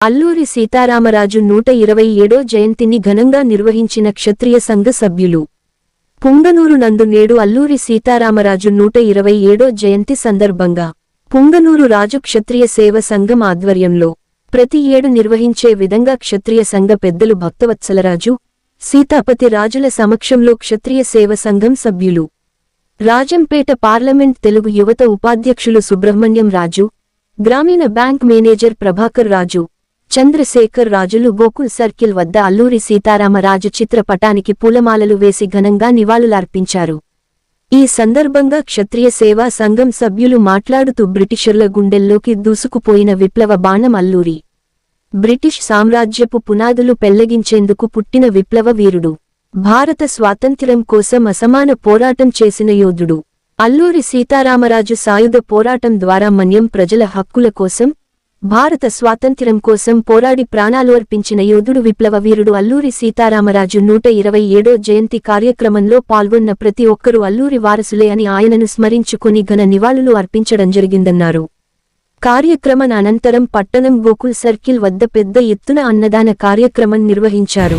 అల్లూరి సీతారామరాజు నూట ఇరవై ఏడో జయంతిని ఘనంగా నిర్వహించిన క్షత్రియ సంఘ సభ్యులు. పుంగనూరు నందు నేడు అల్లూరి సీతారామరాజు నూట ఇరవై ఏడో జయంతి సందర్భంగా పుంగనూరు రాజు క్షత్రియ సేవ సంఘం ఆధ్వర్యంలో ప్రతి ఏడు నిర్వహించే విధంగా క్షత్రియ సంఘ పెద్దలు భక్తవత్సలరాజు సీతాపతి రాజుల సమక్షంలో క్షత్రియ సేవ సంఘం సభ్యులు. రాజంపేట పార్లమెంట్ తెలుగు యువత ఉపాధ్యక్షులు సుబ్రహ్మణ్యం రాజు గ్రామీణ బ్యాంక్ మేనేజర్ ప్రభాకర్ రాజు చంద్రశేఖర్ రాజులు గోకుల్ సర్కిల్ వద్ద అల్లూరి సీతారామరాజు చిత్రపటానికి పూలమాలలు వేసి ఘనంగా నివాళులర్పించారు. ఈ సందర్భంగా క్షత్రియ సేవా సంఘం సభ్యులు మాట్లాడుతూ బ్రిటిషర్ల గుండెల్లోకి దూసుకుపోయిన విప్లవ బాణం అల్లూరి. బ్రిటిష్ సామ్రాజ్యపు పునాదులు పెళ్ళగించేందుకు పుట్టిన విప్లవ వీరుడు. భారత స్వాతంత్ర్యం కోసం అసమాన పోరాటం చేసిన యోధుడు. అల్లూరి సీతారామరాజు సాయుధ పోరాటం ద్వారా మన్యం ప్రజల హక్కుల కోసం భారత స్వాతంత్ర్యం కోసం పోరాడి ప్రాణాలు అర్పించిన యోధుడు విప్లవ వీరుడు అల్లూరి సీతారామరాజు నూట ఇరవై ఏడో జయంతి కార్యక్రమంలో పాల్గొన్న ప్రతి ఒక్కరూ అల్లూరి వారసులే అని ఆయనను స్మరించుకుని ఘన నివాళులు అర్పించడం జరిగిందన్నారు కార్యక్రమం అనంతరం పట్టణం గోకుల్ సర్కిల్ వద్ద పెద్ద ఎత్తున అన్నదాన కార్యక్రమం నిర్వహించారు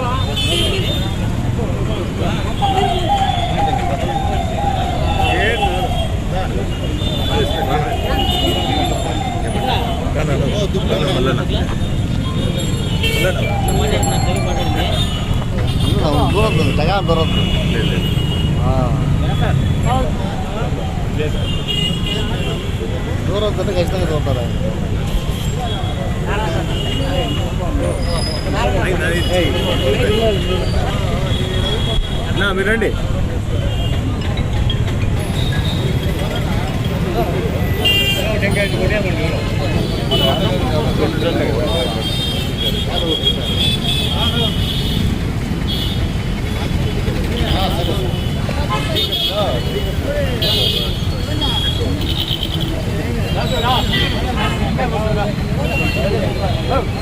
యోధులు అల్లూరి సీతారామరాజుకి అందరూ దింపాల్సింది చెప్పాలా? గడ్డలు దింపాలి. సీతారామరాజుకి. జ్యోతి దూరం Oh.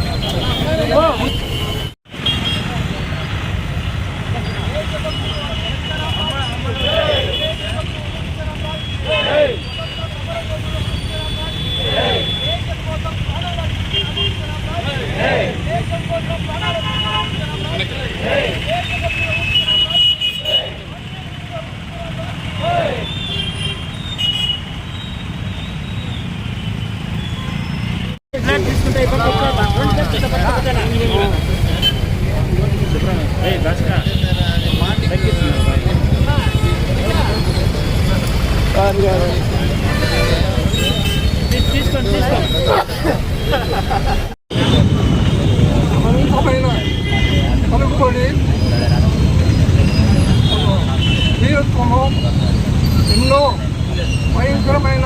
అనంతమైన కలుపుకొని వీరత్వము ఎన్నో భయంకరమైన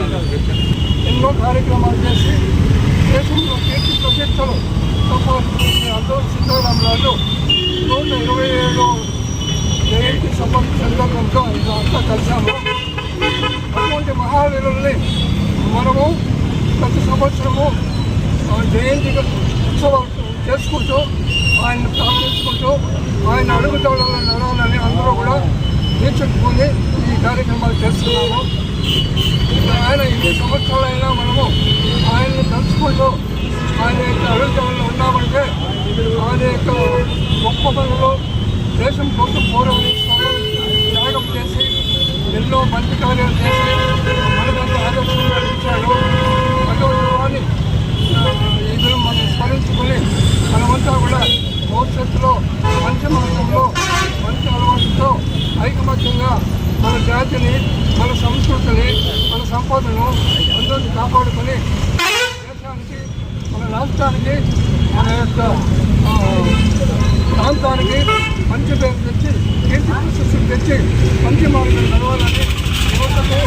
ఎన్నో కార్యక్రమాలు చేసి దేశంలో కీర్తి ప్రతిష్టలు అందరూ సీతారామరాజు నూట ఇరవై ఏడు జయంతి సంబంధ సందర్భంతో అంతా కలిసాము అటువంటి మహావీరుల్ని మనము ప్రతి సంవత్సరము జయంతి ఉత్సవాలు చేసుకుంటూ ఆయన ప్రార్థించుకుంటూ ఆయన అడుగుతాడని నడవాలని అందరూ కూడా తీర్చుకుని కార్యక్రమాలు చేస్తున్నాము. ఆయన ఎన్ని సంవత్సరాలైనా మనము ఆయన్ని తలుచుకుంటూ ఆయన యొక్క అడుగుదోళన ఉన్నామంటే ఆయన యొక్క గొప్ప పనులు దేశం కోసం పోరాడి త్యాగం చేసి ఎన్నో మంచి కార్యాలు చేసి మనదంతా ఆదర్శంగా ఇచ్చాడు అటువంటి వాడిని మనం స్మరించుకుని మనమంతా కూడా భవిష్యత్తులో మంచి మార్గంలో మంచి అలవాటుతో ఐకమత్యంగా మన జాతిని మన సంస్కృతిని మన సంపదను అందరిని కాపాడుకొని దేశానికి మన రాష్ట్రానికి మన యొక్క ప్రాంతానికి మంచి పేరు తెచ్చి కీర్తి ప్రశస్తిని తెచ్చి మంచి మార్గం నడవాలని యువతకు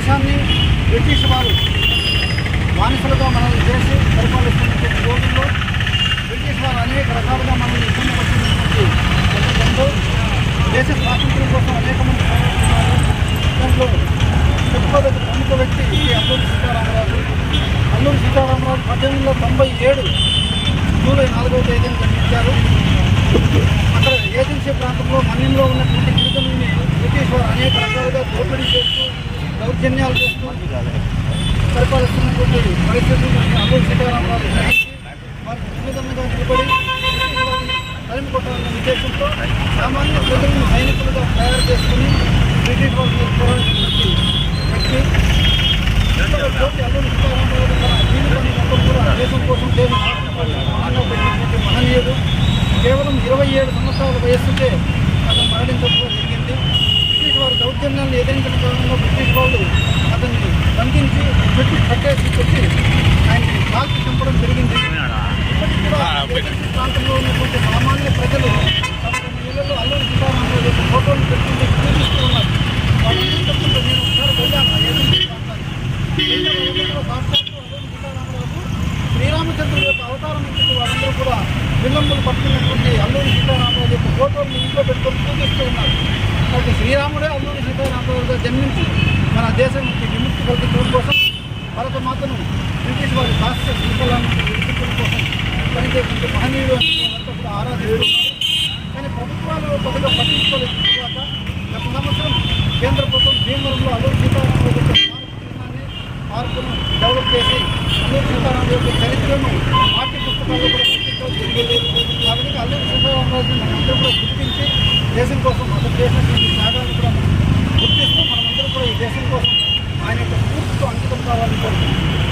దేశాన్ని బ్రిటిష్ వారు బానిసలుగా మనల్ని చేసి పరిపాలిస్తున్నటువంటి రోజుల్లో బ్రిటిష్ వారు అనేక రకాలుగా మనల్ని ఇబ్బంది పడుతున్నటువంటి సందర్భంలో దేశ స్వాతంత్ర్యం కోసం అనేక మంది పోరాడుతున్నారు. దాంట్లో చెప్పుకోదగ్గ ప్రముఖ వ్యక్తి అల్లూరి సీతారామరాజు. అల్లూరి సీతారామరాజు పద్దెనిమిది వందల తొంభై ఏడు జూలై నాలుగవ తేదీన జన్మించారు. అక్కడ ఏజెన్సీ ప్రాంతంలో మన్యంలో ఉన్నటువంటి గిరిజనుల్ని బ్రిటిష్ వారు అనేక రకాలుగా దోపిడీ చేస్తూ దౌర్జన్యాలు చేస్తూ పరిపాలిస్తున్నటువంటి పరిస్థితులు అల్లూరి సీతారామరాజు గ్రహించి వారికి వినూతనంగా నిలబడి తరిమి కొట్టాలన్న ఉద్దేశంతో సామాన్య ప్రజలను సైనికులుగా తయారు చేసుకుని బ్రిటిష్ వారి పోరాడినటువంటి వ్యక్తి జ్యోతి అల్లూరి సీతారామరాజు తన జీవితాన్ని మొత్తం కూడా దేశం కోసం పెట్టినటువంటి మహనీయుడు కేవలం ఇరవై ఏడు సంవత్సరాల వయస్సుకే దౌర్జన్యాన్ని ఎదిరించిన కారణంలో బ్రిటిష్ వాళ్ళు అతన్ని బంధించి చెట్టు కట్టేసి పెట్టి ఆయన్ని కాల్చి చంపడం జరిగింది. ఇప్పటికి కూడా ప్రాంతంలో ఉన్నటువంటి సామాన్య ప్రజలు తమ ఇళ్ళలో అల్లూరి సీతారామరాజు యొక్క ఫోటోలు పెట్టుకుంటూ పూజిస్తూ ఉన్నారు. వాళ్ళు చెప్తుంటే నేను ఒకసారి వెళ్ళాను. సాక్షాత్తు అల్లూరి సీతారామరాజు శ్రీరామచంద్రుడి యొక్క అవతారం నుంచి వారందరూ కూడా విల్లంబులు పట్టుకున్నటువంటి అల్లూరి సీతారామరాజు యొక్క ఫోటోలు ఇంట్లో పెట్టుకొని పూజిస్తూ ఉన్నారు. కాబట్టి శ్రీరాముడే అల్లూరి సీతారామరాజుగా జన్మించి మన దేశం విముక్తి కల్పించడం కోసం భరత మాతను బ్రిటిష్ వారి శాస్త్ర శిల్పలాన్ని విడిపించడం కోసం పనిచేసిన మహనీయుడు అని కూడా ఆరాధిస్తున్నారు. కానీ ప్రభుత్వాలు కొద్దిగా పట్టించుకోలేదు తర్వాత గత సంవత్సరం కేంద్ర ప్రభుత్వం భీమవరంలో అల్లూరి సీతారామరాజు యొక్క పార్కును డెవలప్ చేసి అల్లూరి సీతారామరాజు యొక్క చరిత్రను దేశం కోసం అతను చేసినటువంటి త్యాగాన్ని కూడా గుర్తిస్తూ మనమందరం కూడా ఈ దేశం కోసం ఆయన యొక్క పూర్తితో అంకితం కావాలని కోరుకుంటున్నాం.